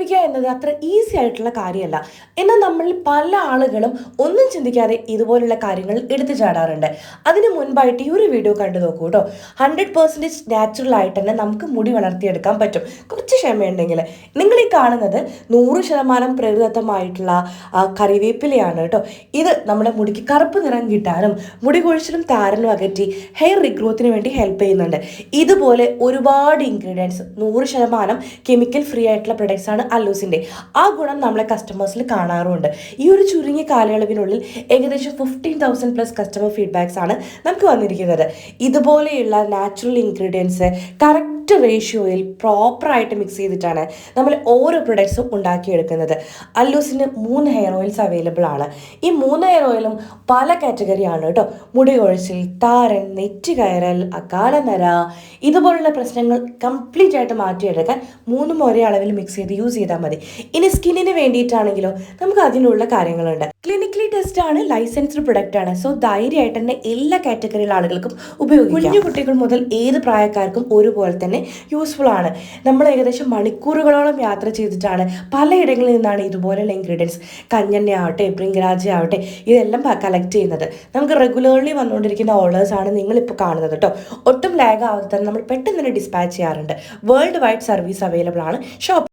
വെളുപ്പിക്കുക എന്നത് അത്ര ഈസി ആയിട്ടുള്ള കാര്യമല്ല. എന്നാൽ നമ്മൾ പല ആളുകളും ഒന്നും ചിന്തിക്കാതെ ഇതുപോലുള്ള കാര്യങ്ങൾ എടുത്തു ചാടാറുണ്ട്. അതിന് മുൻപായിട്ട് ഈ ഒരു വീഡിയോ കണ്ടു നോക്കൂ കേട്ടോ ഹൺഡ്രഡ് പെർസെന്റേജ് നാച്ചുറൽ ആയിട്ട് തന്നെ നമുക്ക് മുടി വളർത്തിയെടുക്കാൻ പറ്റും. കുറച്ച് ക്ഷമയുണ്ടെങ്കിൽ. നിങ്ങൾ ഈ കാണുന്നത് നൂറ് ശതമാനം പ്രകൃതമായിട്ടുള്ള കറിവേപ്പിലയാണ് കേട്ടോ ഇത് നമ്മുടെ മുടിക്ക് കറുപ്പ് നിറം കിട്ടാനും മുടി കൊഴിച്ചിലും താരനും അകറ്റി ഹെയർ റിഗ്രോത്തിന് വേണ്ടി ഹെൽപ്പ് ചെയ്യുന്നുണ്ട്. ഇതുപോലെ ഒരുപാട് ഇൻഗ്രീഡിയൻസ് നൂറ് ശതമാനം കെമിക്കൽ ഫ്രീ ആയിട്ടുള്ള പ്രൊഡക്ട്സ് ആണ് അല്ലൂസിന്റെ ആ ഗുണം നമ്മളെ കസ്റ്റമേഴ്സിൽ കാണാറുമുണ്ട്. ഈ ഒരു ചുരുങ്ങിയ കാലയളവിനുള്ളിൽ ഏകദേശം fifteen thousand plus customer feedbacks ആണ് നമുക്ക് വന്നിരിക്കുന്നത്. ഇതുപോലെയുള്ള നാച്ചുറൽ ഇൻഗ്രീഡിയൻസ് കറക്റ്റ് റേഷ്യോയിൽ പ്രോപ്പറായിട്ട് മിക്സ് ചെയ്തിട്ടാണ് നമ്മൾ ഓരോ പ്രൊഡക്ട്സും ഉണ്ടാക്കിയെടുക്കുന്നത്. അല്ലൂസിന് മൂന്ന് ഹെയർ ഓയിൽസ് അവൈലബിൾ ആണ്. ഈ മൂന്ന് ഹെയർ ഓയിലും പല കാറ്റഗറി ആണ് കേട്ടോ. മുടി കൊഴിച്ചിൽ താരൻ നെറ്റ് കയറൽ അകാലനര ഇതുപോലുള്ള പ്രശ്നങ്ങൾ കംപ്ലീറ്റ് ആയിട്ട് മാറ്റിയെടുക്കാൻ മൂന്നും ഒരേ അളവിൽ മിക്സ് ചെയ്ത് യൂസ് ചെയ്താൽ മതി. ഇനി സ്കിന്നിന് വേണ്ടിയിട്ടാണെങ്കിലോ നമുക്ക് അതിനുള്ള കാര്യങ്ങളുണ്ട്. ക്ലിനിക്കലി ടെസ്റ്റ് ആണ് ലൈസൻസ്ഡ് പ്രൊഡക്റ്റ് ആണ്. സോ ധൈര്യമായിട്ട് തന്നെ എല്ലാ കാറ്റഗറിയിലെ ആളുകൾക്കും ഉപയോഗിക്കാം. കുഞ്ഞു കുട്ടികൾ മുതൽ ഏത് പ്രായക്കാർക്കും ഒരുപോലെ തന്നെ യൂസ്ഫുൾ ആണ്. നമ്മൾ ഏകദേശം മണിക്കൂറുകളോളം യാത്ര ചെയ്തിട്ടാണ് പലയിടങ്ങളിൽ നിന്നാണ് ഇതുപോലെയുള്ള ഇൻഗ്രീഡിയൻസ് കഞ്ഞെണ്ണ ആവട്ടെ പ്രിങ്കരാജ ആവട്ടെ ഇതെല്ലാം കളക്ട് ചെയ്യുന്നത്. നമുക്ക് റെഗുലർലി വന്നുകൊണ്ടിരിക്കുന്ന ഓർഡേഴ്സ് ആണ് നിങ്ങളിപ്പോൾ കാണുന്നത് കേട്ടോ ഒട്ടും ലാഗ് ആവാതെ തന്നെ നമ്മൾ പെട്ടെന്ന് തന്നെ ഡിസ്പാച്ച് ചെയ്യാറുണ്ട്. വേൾഡ് വൈഡ് സർവീസ് അവൈലബിൾ ആണ്. ഷോപ്പ്